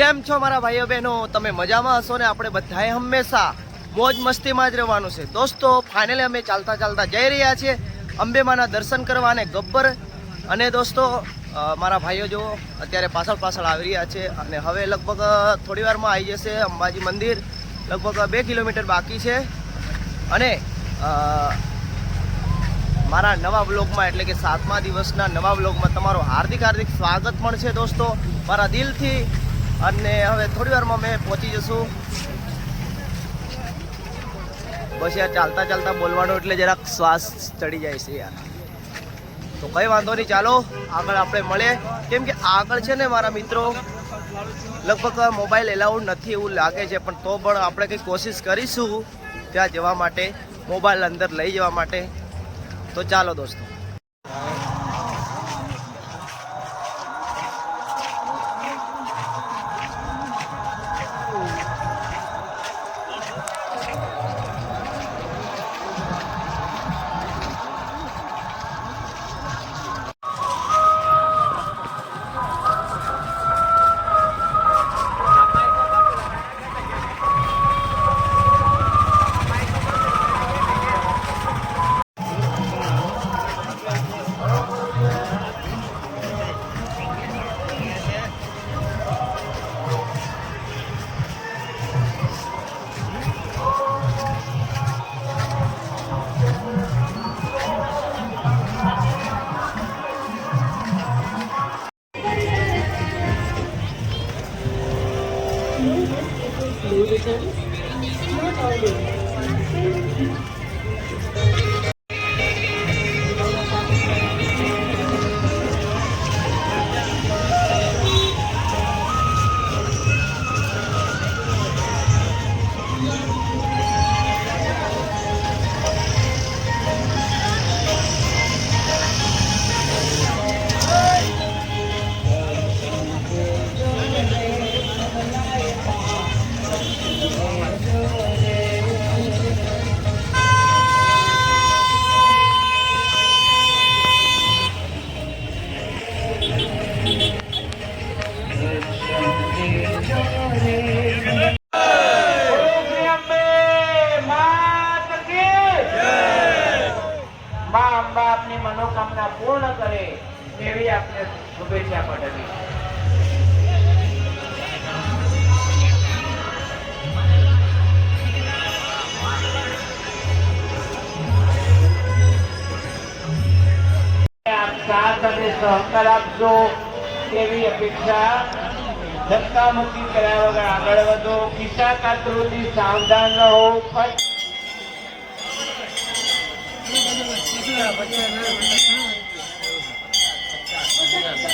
કેમ છો મારા ભાઈઓ બહેનો? તમે મજામાં હશો ને? આપણે બધાએ હંમેશા મોજ મસ્તીમાં જ રહેવાનું છે. દોસ્તો ફાઇનલી અમે ચાલતા ચાલતા જઈ રહ્યા છીએ અંબેમાના દર્શન કરવા અને ગબ્બર અને દોસ્તો મારા ભાઈઓ જો અત્યારે પાછળ પાછળ આવી રહ્યા છે અને હવે લગભગ થોડી વારમાં આવી જશે અંબાજી મંદિર. લગભગ બે કિલોમીટર બાકી છે અને મારા નવા બ્લોગમાં એટલે કે સાતમા દિવસના નવા બ્લોગમાં તમારું હાર્દિક હાર્દિક સ્વાગત પણ છે દોસ્તો. મારા દિલથી અને હવે થોડી વારમાં મેં પહોંચી જશું. બસ યાર, ચાલતા ચાલતા બોલવાનું એટલે જરાક શ્વાસ ચડી જાય છે યાર. તો કંઈ વાંધો નહીં, ચાલો, આગળ આપણે મળે. કેમ કે આગળ છે ને મારા મિત્રો, લગભગ મોબાઈલ એલાઉડ નથી એવું લાગે છે, પણ તો પણ આપણે કંઈક કોશિશ કરીશું ત્યાં જવા માટે, મોબાઈલ અંદર લઈ જવા માટે. તો ચાલો દોસ્તો. blue ribbon, not all સાથ અને સહકાર આપશો એવી અપેક્ષા ધક્કા મુક્કી કર્યા વગર આગળ વધો કિસ્સા કાતરોથી સાવધાન રહો ફટ ગણપતિ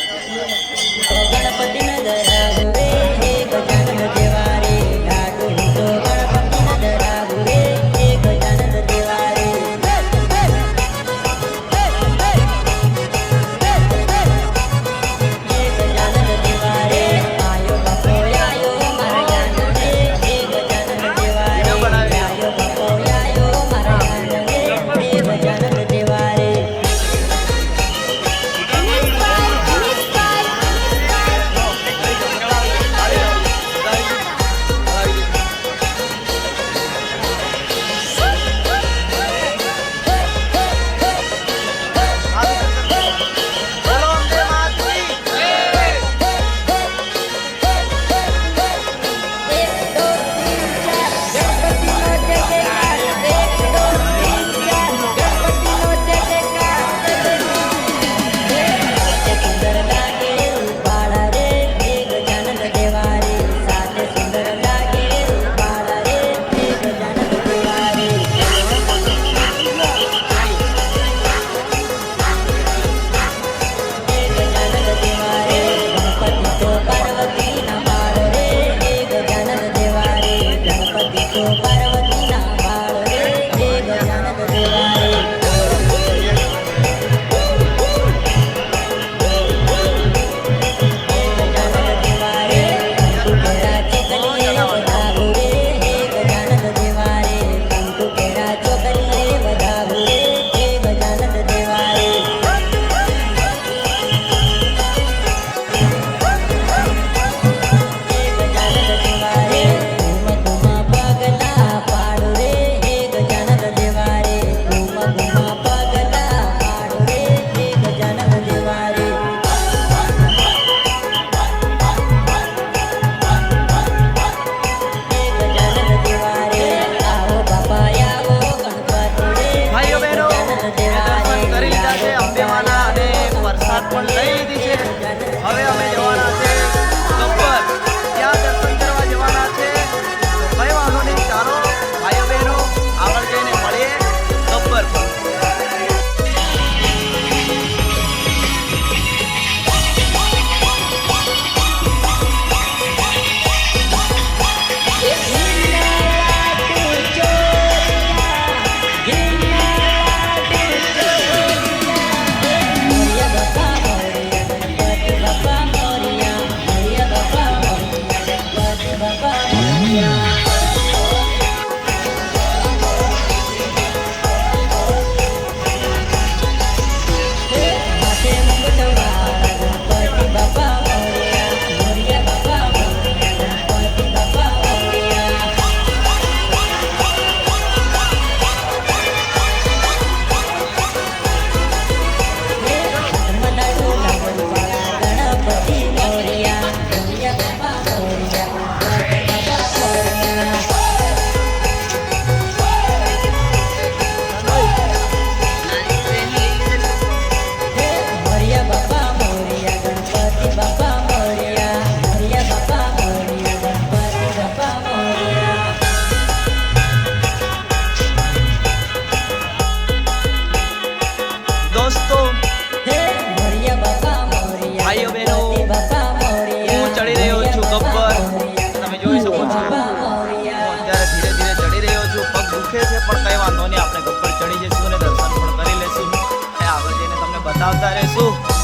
Taresu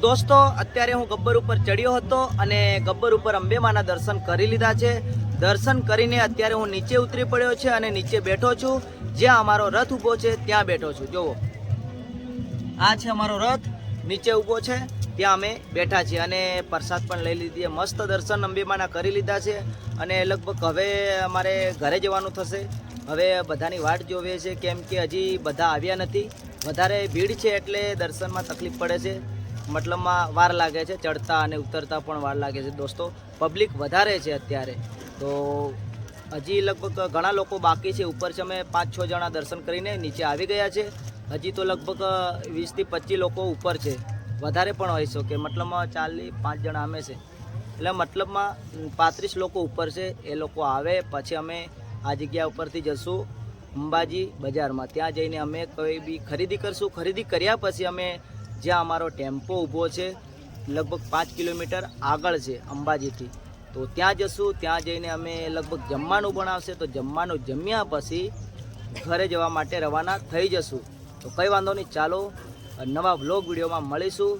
દોસ્તો, અત્યારે હું ગબ્બર ઉપર ચડ્યો હતો અને ગબ્બર ઉપર અંબેમાના દર્શન કરી લીધા છે. દર્શન કરીને અત્યારે હું નીચે ઉતરી પડ્યો છે અને નીચે બેઠો છું. જ્યાં અમારો રથ ઊભો છે, ત્યાં બેઠો છું. જુઓ આ છે અમારો રથ. નીચે ઊભો છે, ત્યાં અમે બેઠા છીએ અને પ્રસાદ પણ લઈ લીધી. મસ્ત દર્શન અંબેમાના કરી લીધા છે. અને લગભગ હવે અમારે ઘરે જવાનું થશે. હવે બધાની વાટ જોવે છે, કેમ કે હજી બધા આવ્યા નથી. વધારે ભીડ છે એટલે દર્શનમાં તકલીફ પડે છે. મતલબમાં વાર લાગે છે, ચડતા અને ઉતરતા પણ વાર લાગે છે દોસ્તો. પબ્લિક વધારે છે અત્યારે. તો હજી લગભગ ઘણા લોકો બાકી છે. ઉપર છે અમે પાંચ છ જણા દર્શન કરીને નીચે આવી ગયા છે. હજી તો લગભગ વીસથી પચીસ લોકો ઉપર છે. વધારે પણ હોઈ શકે. મતલબમાં ચાલી પાંચ જણા અમે છે. એટલે મતલબમાં પાંત્રીસ લોકો ઉપર છે. એ લોકો આવે, પછી અમે આ જગ્યા ઉપરથી જશું. અંબાજી બજારમાં. ત્યાં જઈને અમે કોઈ બી ખરીદી કરશું. ખરીદી કર્યા પછી અમે જ્યાં અમારો ટેમ્પો ઊભો છે લગભગ પાંચ કિલોમીટર આગળ છે અંબાજીથી. તો ત્યાં જશું ત્યાં જઈને અમે લગભગ જમવાનું બનાવશે તો જમવાનું જમ્યા પછી ઘરે જવા માટે રવાના થઈ જશું. તો કંઈ વાંધો નહીં ચાલો નવા વ્લોગ વિડીયોમાં મળીશું.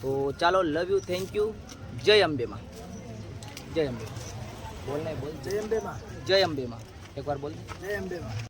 તો ચાલો લવ યુ થેન્ક યુ જય અંબેમાં. જય અંબે. બોલ નહીં બોલ. જય અંબેમાં. જય અંબેમાં. એકવાર બોલ. જય અંબેમાં.